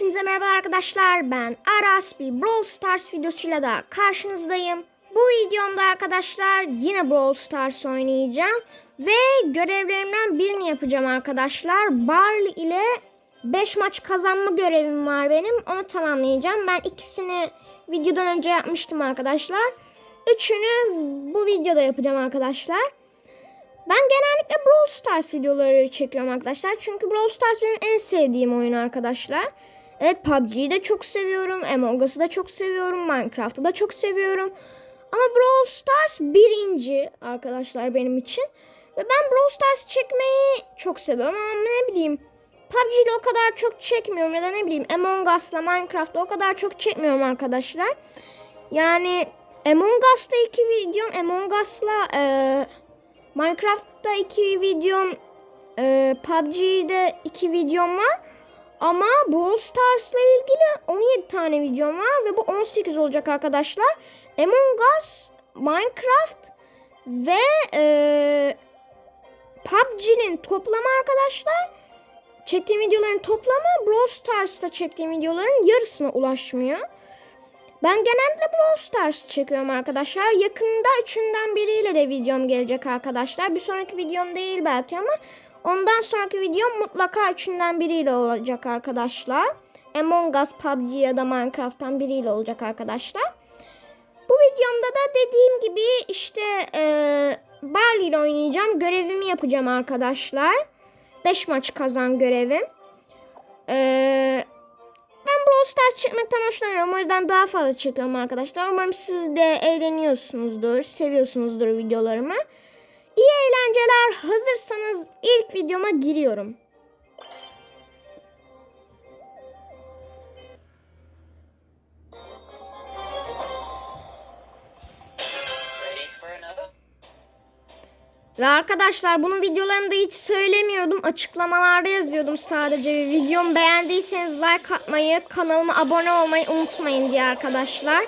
Hepinize merhaba arkadaşlar. Ben Aras bir Brawl Stars videosuyla da karşınızdayım. Bu videomda arkadaşlar yine Brawl Stars oynayacağım. Ve görevlerimden birini yapacağım arkadaşlar. Barley ile 5 maç kazanma görevim var benim. Onu tamamlayacağım. Ben ikisini videodan önce yapmıştım arkadaşlar. Üçünü bu videoda yapacağım arkadaşlar. Ben genellikle Brawl Stars videoları çekiyorum arkadaşlar. Çünkü Brawl Stars benim en sevdiğim oyun arkadaşlar. Evet PUBG'yi de çok seviyorum. Among Us'ı da çok seviyorum. Minecraft'ı da çok seviyorum. Ama Brawl Stars birinci arkadaşlar benim için. Ve ben Brawl Stars çekmeyi çok seviyorum ama ne bileyim PUBG'de o kadar çok çekmiyorum ya da ne bileyim Among Us'la Minecraft'ta o kadar çok çekmiyorum arkadaşlar. Yani Among Us'ta iki videom Among Us'la eee Minecraft'ta iki videom, e, PUBG'de iki videom var. Ama Brawl Stars'la ilgili 17 tane videom var ve bu 18 olacak arkadaşlar. Among Us, Minecraft ve e, PUBG'nin toplamı arkadaşlar. Çektiğim videoların toplamı Brawl Stars'ta çektiğim videoların yarısına ulaşmıyor. Ben genelde Brawl Stars çekiyorum arkadaşlar. Yakında üçünden biriyle de videom gelecek arkadaşlar. Bir sonraki videom değil belki ama ondan sonraki videom mutlaka üçünden biriyle olacak arkadaşlar. Among Us, PUBG ya da Minecraft'tan biriyle olacak arkadaşlar. Bu videomda da dediğim gibi işte e, Barley ile oynayacağım. Görevimi yapacağım arkadaşlar. 5 maç kazan görevim. Eee ben Brawl Stars çekmekten hoşlanıyorum. O yüzden daha fazla çekiyorum arkadaşlar. Umarım siz de eğleniyorsunuzdur, seviyorsunuzdur videolarımı. İyi eğlenceler. Hazırsanız ilk videoma giriyorum. Ve arkadaşlar bunu videolarımda hiç söylemiyordum. Açıklamalarda yazıyordum sadece. Videomu beğendiyseniz like atmayı, kanalıma abone olmayı unutmayın diye arkadaşlar.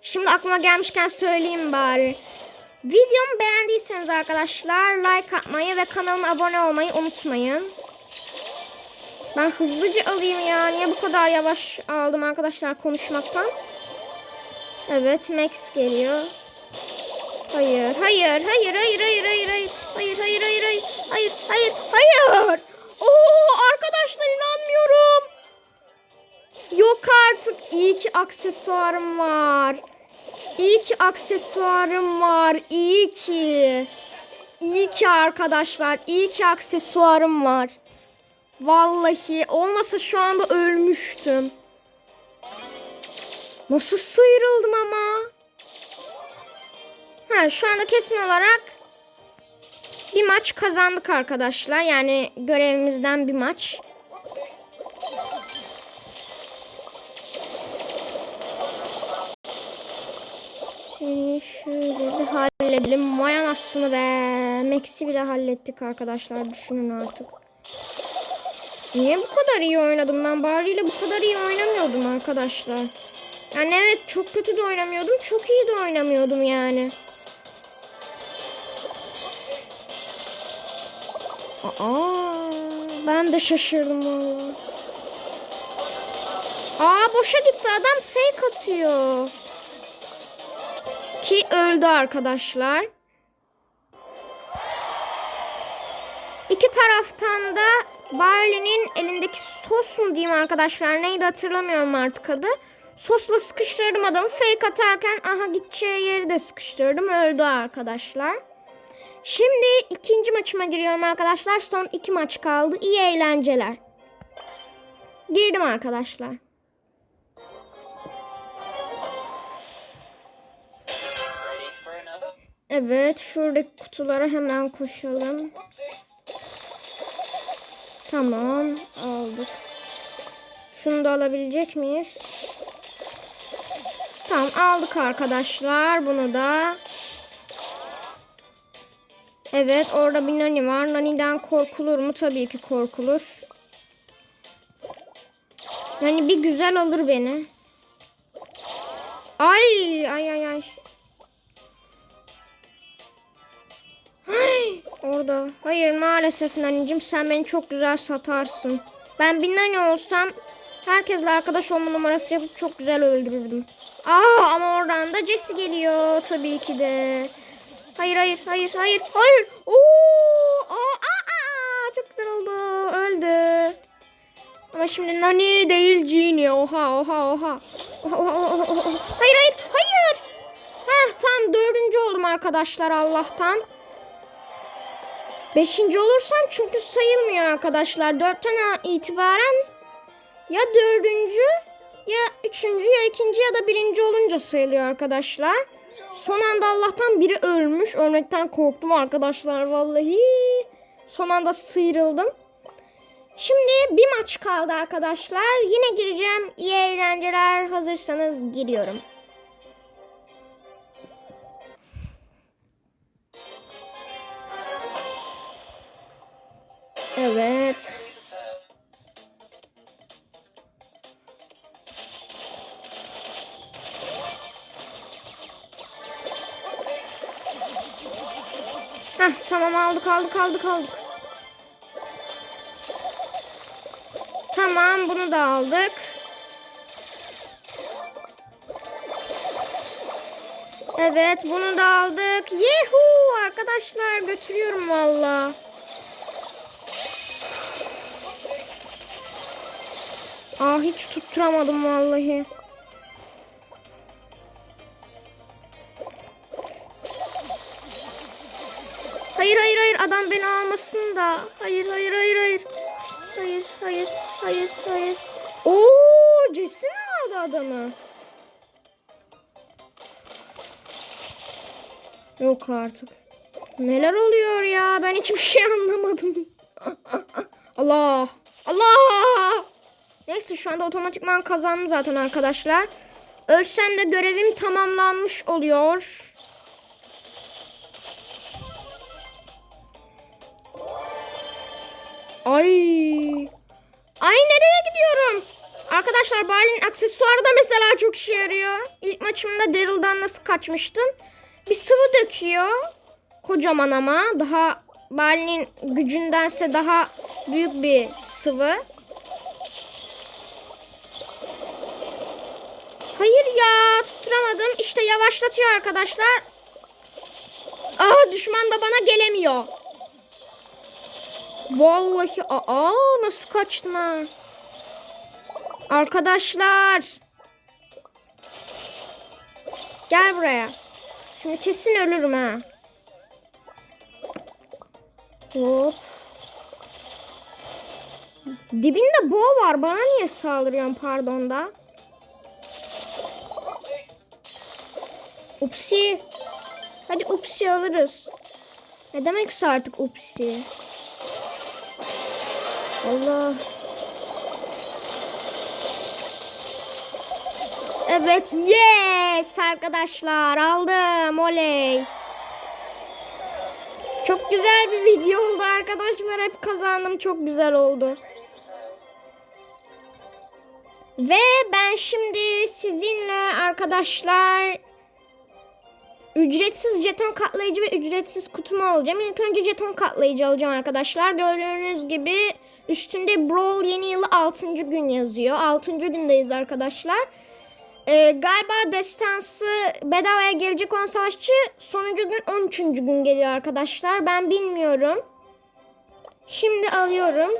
Şimdi aklıma gelmişken söyleyeyim bari. Videomu beğendiyseniz arkadaşlar like atmayı ve kanalıma abone olmayı unutmayın. Ben hızlıca alayım ya. Niye bu kadar yavaş aldım arkadaşlar konuşmaktan? Evet Max geliyor. Hayır, hayır, hayır, hayır, hayır, hayır, hayır, hayır, hayır, hayır, hayır, hayır, hayır, hayır. Oo, arkadaşlar inanmıyorum. Yok artık. İyi ki aksesuarım var. İyi ki aksesuarım var. İyi ki. İyi ki arkadaşlar. İyi ki aksesuarım var. Vallahi olmasa şu anda ölmüştüm. Nasıl sıyrıldım ama? Ha, şu anda kesin olarak bir maç kazandık arkadaşlar. Yani görevimizden bir maç. Seni şöyle bir halledelim. Vay anasını be. Max'i bile hallettik arkadaşlar. Düşünün artık. Niye bu kadar iyi oynadım? Ben Barley ile bu kadar iyi oynamıyordum arkadaşlar. Yani evet çok kötü de oynamıyordum. Çok iyi de oynamıyordum yani. Aa, ben de şaşırdım valla. Aa boşa gitti adam fake atıyor. Ki öldü arkadaşlar. İki taraftan da Barley'nin elindeki sos mu diyeyim arkadaşlar neydi hatırlamıyorum artık adı. Sosla sıkıştırdım adamı fake atarken aha gideceği yeri de sıkıştırdım öldü arkadaşlar. Şimdi ikinci maçıma giriyorum arkadaşlar. Son iki maç kaldı. İyi eğlenceler. Girdim arkadaşlar. Evet şuradaki kutulara hemen koşalım. Tamam aldık. Şunu da alabilecek miyiz? Tamam aldık arkadaşlar bunu da. Evet orada bir Nani var. Nani'den korkulur mu? Tabii ki korkulur. Nani bir güzel alır beni. Ay ay ay ay. Ay, orada. Hayır maalesef Nani'cim sen beni çok güzel satarsın. Ben bir Nani olsam Herkesle arkadaş olma numarası yapıp çok güzel öldürürdüm. Aa ama oradan da Jesse geliyor tabii ki de. Hayır hayır hayır hayır hayır. Oo! Aa, aa, çok güzel oldu. Öldü. Ama şimdi Nani değil Genie. Oha. Oha, oha, oha, oha, oha. Hayır hayır hayır. Heh tam dördüncü oldum arkadaşlar Allah'tan. Beşinci olursam çünkü sayılmıyor arkadaşlar. Dörtten itibaren ya dördüncü ya üçüncü ya ikinci ya da birinci olunca sayılıyor arkadaşlar. Son anda Allah'tan biri ölmüş. Ölmekten korktum arkadaşlar vallahi. Son anda sıyrıldım. Şimdi bir maç kaldı arkadaşlar. Yine gireceğim. İyi eğlenceler. Hazırsanız giriyorum. Evet. Heh, tamam aldık aldık aldık aldık. Tamam bunu da aldık. Evet bunu da aldık. Yehu arkadaşlar götürüyorum valla. Ah hiç tutturamadım vallahi. Hayır hayır hayır adam beni almasın da. Hayır hayır hayır hayır. Hayır hayır hayır hayır. Oo Jesse mi aldı adamı? Yok artık. Neler oluyor ya? Ben hiçbir şey anlamadım. Allah. Allah. Neyse şu anda otomatikman kazandım zaten arkadaşlar. Ölsem de görevim tamamlanmış oluyor. Ay. Ay nereye gidiyorum? Arkadaşlar Barley'nin aksesuarı da mesela çok işe yarıyor. İlk maçımda Daryl'dan nasıl kaçmıştım? Bir sıvı döküyor. Kocaman ama. Daha Barley'nin gücündense daha büyük bir sıvı. Hayır ya tutturamadım. İşte yavaşlatıyor arkadaşlar. Aa düşman da bana gelemiyor. Vallahi aa nasıl kaçtım ha. Arkadaşlar. Gel buraya. Şimdi kesin ölürüm ha. Hop. Dibinde boğa var. Bana niye saldırıyorsun pardon da? Upsi. Hadi upsi alırız. Ne demekse artık upsi. Allah. Evet, yes arkadaşlar aldım. Oley. Çok güzel bir video oldu arkadaşlar. Hep kazandım. Çok güzel oldu. Ve ben şimdi sizinle arkadaşlar ücretsiz jeton katlayıcı ve ücretsiz kutumu alacağım. İlk önce jeton katlayıcı alacağım arkadaşlar. Gördüğünüz gibi üstünde Brawl yeni yılı 6. gün yazıyor. 6. gündeyiz arkadaşlar. Ee, galiba destansı bedavaya gelecek olan savaşçı sonuncu gün 13. gün geliyor arkadaşlar. Ben bilmiyorum. Şimdi alıyorum.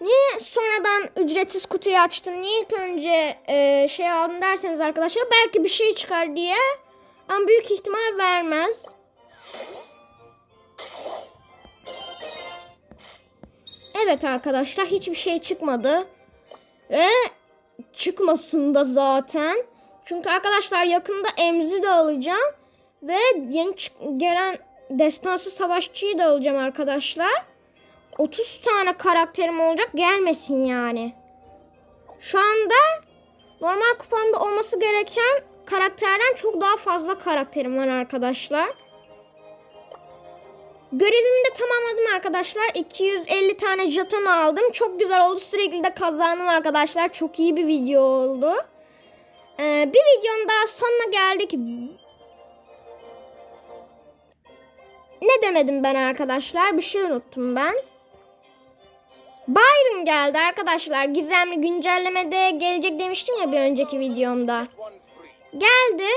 Niye sonradan ücretsiz kutuyu açtın? Niye ilk önce e, şey aldın derseniz arkadaşlar belki bir şey çıkar diye. Ama büyük ihtimal vermez. Evet arkadaşlar hiçbir şey çıkmadı. Ve çıkmasın da zaten. Çünkü arkadaşlar yakında emzi de alacağım. Ve yeni gelen destansı savaşçıyı da alacağım arkadaşlar. 30 tane karakterim olacak gelmesin yani. Şu anda normal kupamda olması gereken karakterden çok daha fazla karakterim var arkadaşlar. Görevimi de tamamladım arkadaşlar. 250 tane jeton aldım. Çok güzel oldu. Sürekli de kazandım arkadaşlar. Çok iyi bir video oldu. Ee, bir videonun daha sonuna geldik. Ne demedim ben arkadaşlar? Bir şey unuttum ben. Byron geldi arkadaşlar. Gizemli güncellemede gelecek demiştim ya bir önceki videomda. Geldi.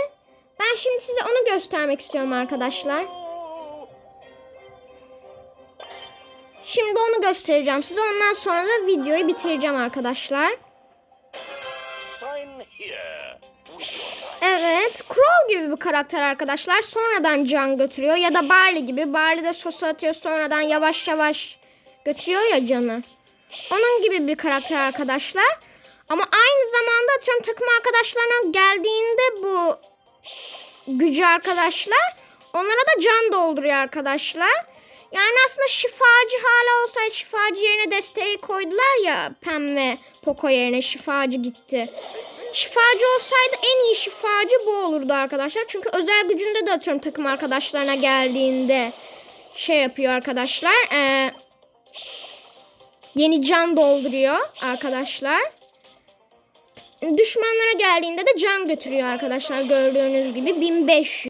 Ben şimdi size onu göstermek istiyorum arkadaşlar. Şimdi onu göstereceğim size. Ondan sonra da videoyu bitireceğim arkadaşlar. Evet, Crow gibi bir karakter arkadaşlar. Sonradan can götürüyor ya da Barley gibi. Barley de sos atıyor sonradan yavaş yavaş götürüyor ya canı. Onun gibi bir karakter arkadaşlar. Ama aynı zamanda atıyorum takım arkadaşlarına geldiğinde bu gücü arkadaşlar onlara da can dolduruyor arkadaşlar. Yani aslında şifacı hala olsaydı şifacı yerine desteği koydular ya Pem ve Poco yerine şifacı gitti. Şifacı olsaydı en iyi şifacı bu olurdu arkadaşlar. Çünkü özel gücünde de atıyorum takım arkadaşlarına geldiğinde şey yapıyor arkadaşlar. Ee, yeni can dolduruyor arkadaşlar. Düşmanlara geldiğinde de can götürüyor arkadaşlar gördüğünüz gibi 1500.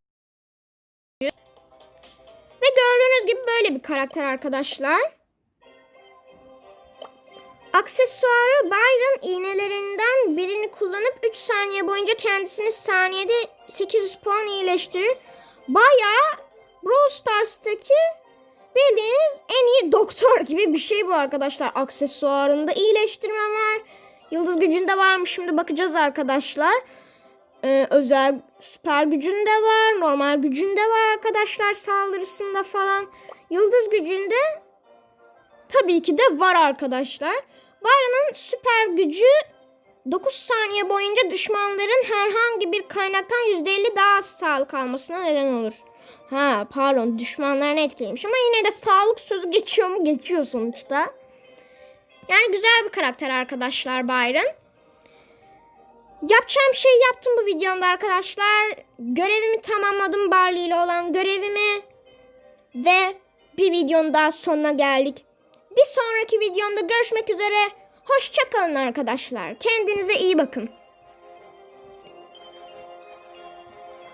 Ve gördüğünüz gibi böyle bir karakter arkadaşlar. Aksesuarı Byron iğnelerinden birini kullanıp 3 saniye boyunca kendisini saniyede 800 puan iyileştirir. Bayağı Brawl Stars'taki bildiğiniz en iyi doktor gibi bir şey bu arkadaşlar. Aksesuarında iyileştirme var. Yıldız gücünde var mı şimdi bakacağız arkadaşlar. Ee, özel süper gücünde var. Normal gücünde var arkadaşlar saldırısında falan. Yıldız gücünde tabii ki de var arkadaşlar. Byron'ın süper gücü 9 saniye boyunca düşmanların herhangi bir kaynaktan %50 daha az sağlık almasına neden olur. Ha pardon düşmanlarını etkilemiş ama yine de sağlık sözü geçiyor mu? Geçiyor sonuçta. Yani güzel bir karakter arkadaşlar Byron. Yapacağım şeyi yaptım bu videomda arkadaşlar. Görevimi tamamladım Barley ile olan görevimi. Ve bir videonun daha sonuna geldik. Bir sonraki videomda görüşmek üzere. Hoşçakalın arkadaşlar. Kendinize iyi bakın.